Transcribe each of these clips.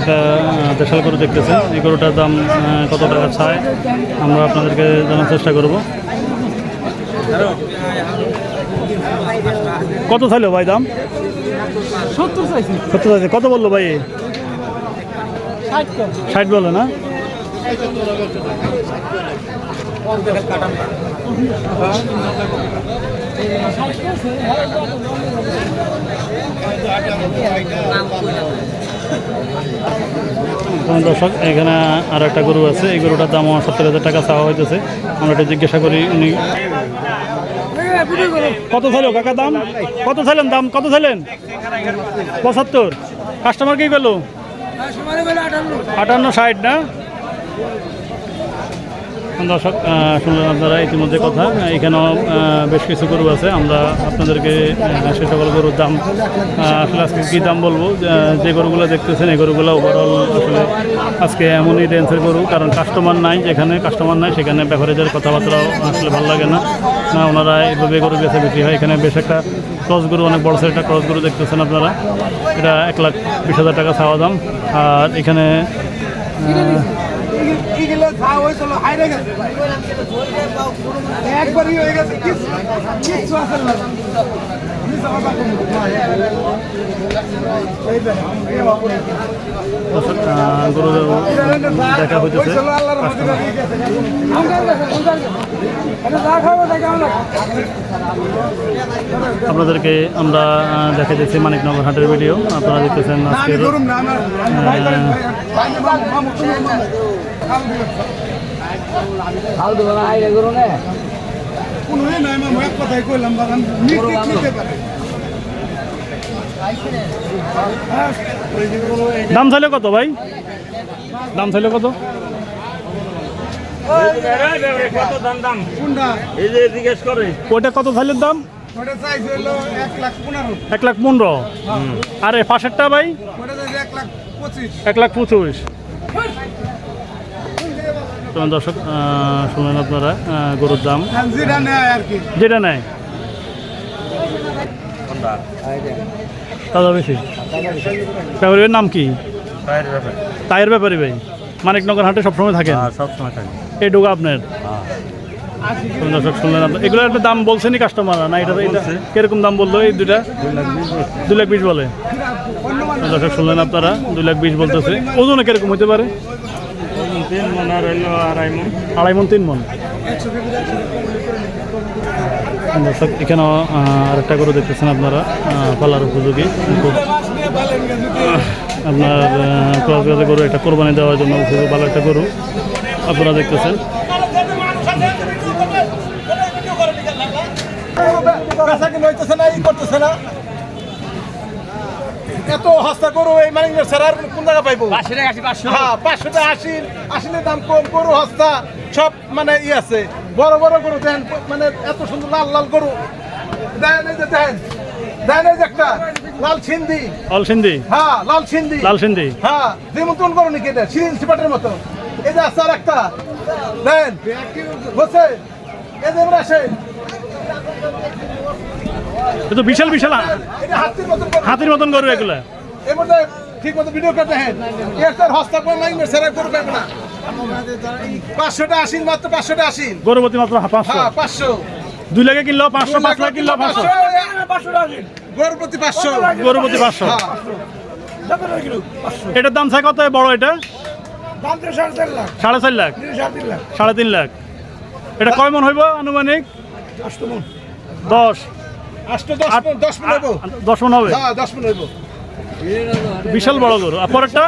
একটা দেশাল গরু দেখতেছেন এই গরুটার দাম কত টাকা চায়? আমরা আপনাদেরকে জানার চেষ্টা করব। কত চাইলো ভাই দাম? সত্তর চাইছি। সত্তর চাইছে। কত বলল ভাই? ষাট বলে না? দর্শক এখানে আর একটা গরু আছে। এই গরুটার দাম সত্তর হাজার টাকা চাওয়া হইতেছে। আমরা এটা জিজ্ঞাসা করি উনি কত ছিল কাকা দাম? কত ছিলেন দাম? কত ছিলেন পঁচাত্তর। কাস্টমার কি করল আটান্ন ষাট না? দর্শক শুনলেন আপনারা ইতিমধ্যে কথা। এখানেও বেশ কিছু গরু আছে। আমরা আপনাদেরকে সে সকল গরুর দাম আসলে আজকে কী দাম বলব? যে গরুগুলো দেখতেছেন, এই গরুগুলো ওভারঅল আসলে আজকে এমনই রেঞ্জের গরু, কারণ কাস্টমার নাই যেখানে কাস্টমার নাই সেখানে ব্যাপারীদের কথাবার্তাও আসলে ভালো লাগে না। না, ওনারা এইভাবে গরু বেছে বিক্রি হয়। এখানে বেশ একটা ক্রস গরু, অনেক বড় একটা ক্রস গরু দেখতেছেন আপনারা। এটা এক লাখ বিশ হাজার টাকা চাওয়া দাম। আর এখানে এগুলো যা হয়েছিল হাইরে গেছে একবারই হয়ে গেছে কিচ্ছু আসল না দেখা হইতেছে আপনাদেরকে আমরা দেখা যাচ্ছে মানিকনগর হাটের ভিডিও আপনারা দেখতেছেন আজকের দাম চাইলে কত ভাই? দাম চাইলে কত? ওইটা কত চাইলের দাম? এক লাখ পনেরো। আরে পাশেরটা ভাই? এক লাখ পঁচিশ। তো দর্শক আহ, শুনলেন আপনারা গরুর দাম। যেটা নেয়। দাদা বেশি। ব্যাপারীর নাম কি? তায়ের ব্যাপারী ভাই মানিকনগর হাটে সবসময় থাকেন? সবসময় থাকে এই আপনার? দর্শক শুনলেন আপনার এগুলোর একটা দাম না? এটা এটা কীরকম দাম বলল এই দুইটা? দুই লাখ বিশ বলে। দর্শক শুনলেন আপনারা? দুই লাখ বিশ বলতেছে। ওজনে কীরকম হতে পারে তিন মন আর হইল আড়াই মন। আড়াই মন তিন মন? দর্শক এখানেও আরেকটা করে দেখতেছেন আপনারা পালার উপযোগী। খুব আপনার গাছে গরু একটা কোরবানি দেওয়ার জন্য খুবই ভালো একটা গরু। আপনারা দেখতেছেন। করতেছে না। এত হস্তা গরু এই মানে স্যার আর কোন জায়গা পাইবো? হ্যাঁ পাঁচশো টাকা আশি আশিনের দাম কম গরু হস্তা সব মানে ই আছে। বড় বড় গরু দেন মানে এত সুন্দর লাল লাল গরু। দেন এই যে দেন দেন এই যে একটা লাল সিন্ধি। অল সিন্ধি? হ্যাঁ লাল সিন্ধি। লাল সিন্ধি? হ্যাঁ যেমন করো নাকি এটা সিরিজ সিপাটের মতো। এই যে আছে আর একটা দেন বসে। এই যে আসে তো বিশাল বিশাল হাতির মতো গরু। হাতির মতন গরু এগুলা। এর ঠিক মতো ভিডিও করতে হ্যাঁ। এর স্যার নাই সেরা করবে না। পাঁচশোটা আসিন মাত্র পাঁচশোটা আসিন গরুপতি মাত্র পাঁচশো। হ্যাঁ পাঁচশো। দুই লাখে কিনলো পাঁচশো পাঁচ লাখ কিনলো পাঁচশো। পাঁচশো। গরুপতি পাঁচশো। হ্যাঁ। এটার দাম চাই কত? বড় এটা? সাড়ে চার লাখ। সাড়ে তিন লাখ। এটা কয় মন হইব আনুমানিক? দশ। দশ মন হবে? হ্যাঁ বিশাল বড় গরু। আর পরেরটা?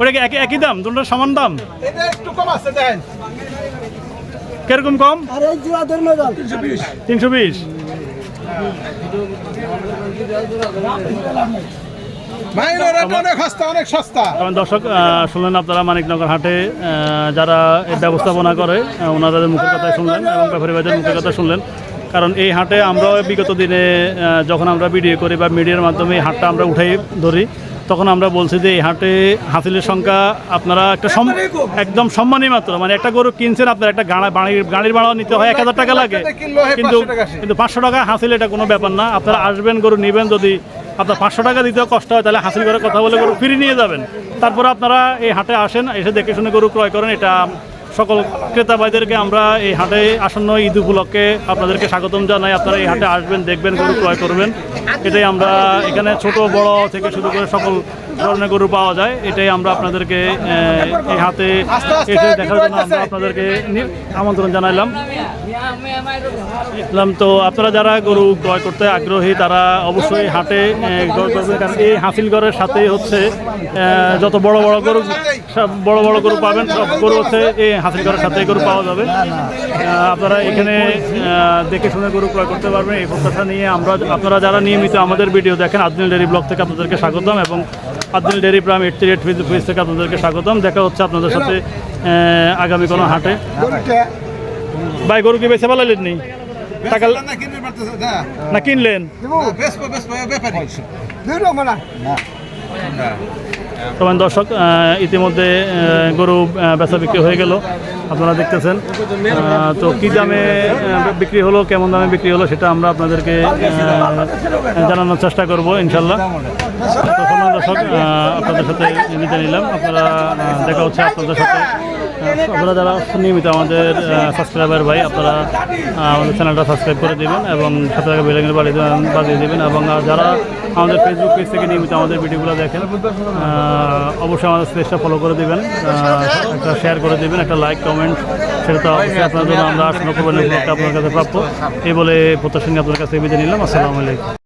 ওটা কি একই একই দাম? দুটোর সমান দাম? এটা একটু কম আছে দেখেন। কীরকম কম? তিনশো বিশ। দর্শক শুনলেন আপনারা মানিকনগর হাটে যারা এর ব্যবস্থাপনা করে ওনাদের মুখের কথা শুনলেন এবং ব্যাপারী ভাইদের মুখের কথা শুনলেন। কারণ এই হাটে আমরাও বিগত দিনে যখন আমরা ভিডিও করি বা মিডিয়ার মাধ্যমে এই হাটটা আমরা উঠাই ধরি তখন আমরা বলছি যে এই হাটে হাসিলের সংখ্যা আপনারা একটা সম- একদম সম্মানী মাত্র। মানে একটা গরু কিনছেন আপনার একটা গাড়ির ভাড়াও নিতে হয় এক হাজার টাকা লাগে। কিন্তু 500 টাকা আসে। কিন্তু পাঁচশো টাকা হাসিল এটা কোনো ব্যাপার না। আপনারা আসবেন গরু নেবেন যদি আপনার পাঁচশো টাকা দিতেও কষ্ট হয় তাহলে হাসিল করে কথা বলে গরু ফিরে নিয়ে যাবেন। তারপরে আপনারা এই হাটে আসেন এসে দেখে শুনে গরু ক্রয় করেন এটা সকল ক্রেতা ভাইদেরকে আমরা এই হাটে আসন্ন ঈদ উপলক্ষে আপনাদেরকে স্বাগতম জানাই। আপনারা এই হাটে আসবেন, দেখবেন, গরু ক্রয় করবেন। এটাই আমরা এখানে ছোট, বড় থেকে শুরু করে সকল ধরনের গরু পাওয়া যায়। এটাই আমরা আপনাদেরকে এই হাতে এসে দেখার জন্য আমরা আপনাদেরকে আমন্ত্রণ জানাইলাম। ইসলাম তো, আপনারা যারা গরু ক্রয় করতে আগ্রহী, তারা অবশ্যই হাটে ক্রয় করবেন। কারণ এই হাসিলগড়ের সাথেই হচ্ছে যত বড় বড় গরু, সব বড় বড় গরু পাবেন, সব গরু হচ্ছে এই হাসিলগড়ের সাথেই গরু পাওয়া যাবে। আপনারা এখানে দেখে শুনে গরু ক্রয় করতে পারবেন। এই প্রত্যাশা নিয়ে আমরা আপনারা যারা নিয়মিত আমাদের ভিডিও দেখেন আদিল ডেরি ব্লগ থেকে আপনাদেরকে স্বাগতম এবং আদিল ডেরি প্রাম এইট থ্রি এইট ফেজ থেকে আপনাদেরকে স্বাগতম। দেখা হচ্ছে আপনাদের সাথে আগামী কোনো হাটে। ভাই গরু কি বেছে পালালেন নি টাকা না কিনলেন? তখন দর্শক ইতিমধ্যে গরু বেচা বিক্রি হয়ে গেল। আপনারা দেখতেছেন। তো কি দামে বিক্রি হলো, কেমন দামে বিক্রি হলো সেটা আমরা আপনাদেরকে জানানোর চেষ্টা করব ইনশাল্লাহ তো সম্মান দর্শক আপনাদের সাথে নিতে নিলাম। আপনারা দেখা হচ্ছে আপনাদের সাথে। আপনারা যারা নিয়মিত আমাদের সাবস্ক্রাইবার ভাই, আপনারা আমাদের চ্যানেলটা সাবস্ক্রাইব করে দেবেন এবং সাথে সাথে বেলাঙ্গের বাড়ি বাজিয়ে দেবেন এবং যারা আমাদের ফেসবুক পেজ থেকে নিয়মিত আমাদের ভিডিওগুলো দেখেন অবশ্যই আমাদের পেজটা ফলো করে দেবেন একটা শেয়ার করে দেবেন, একটা লাইক কমেন্ট সেটা তো অবশ্যই আপনার জন্য আমরা আসন্ন করবেন আপনার কাছে প্রাপ্য। এই বলে প্রত্যাশা নিয়ে আপনার কাছে বিদায় নিলাম, আসসালামু আলাইকুম।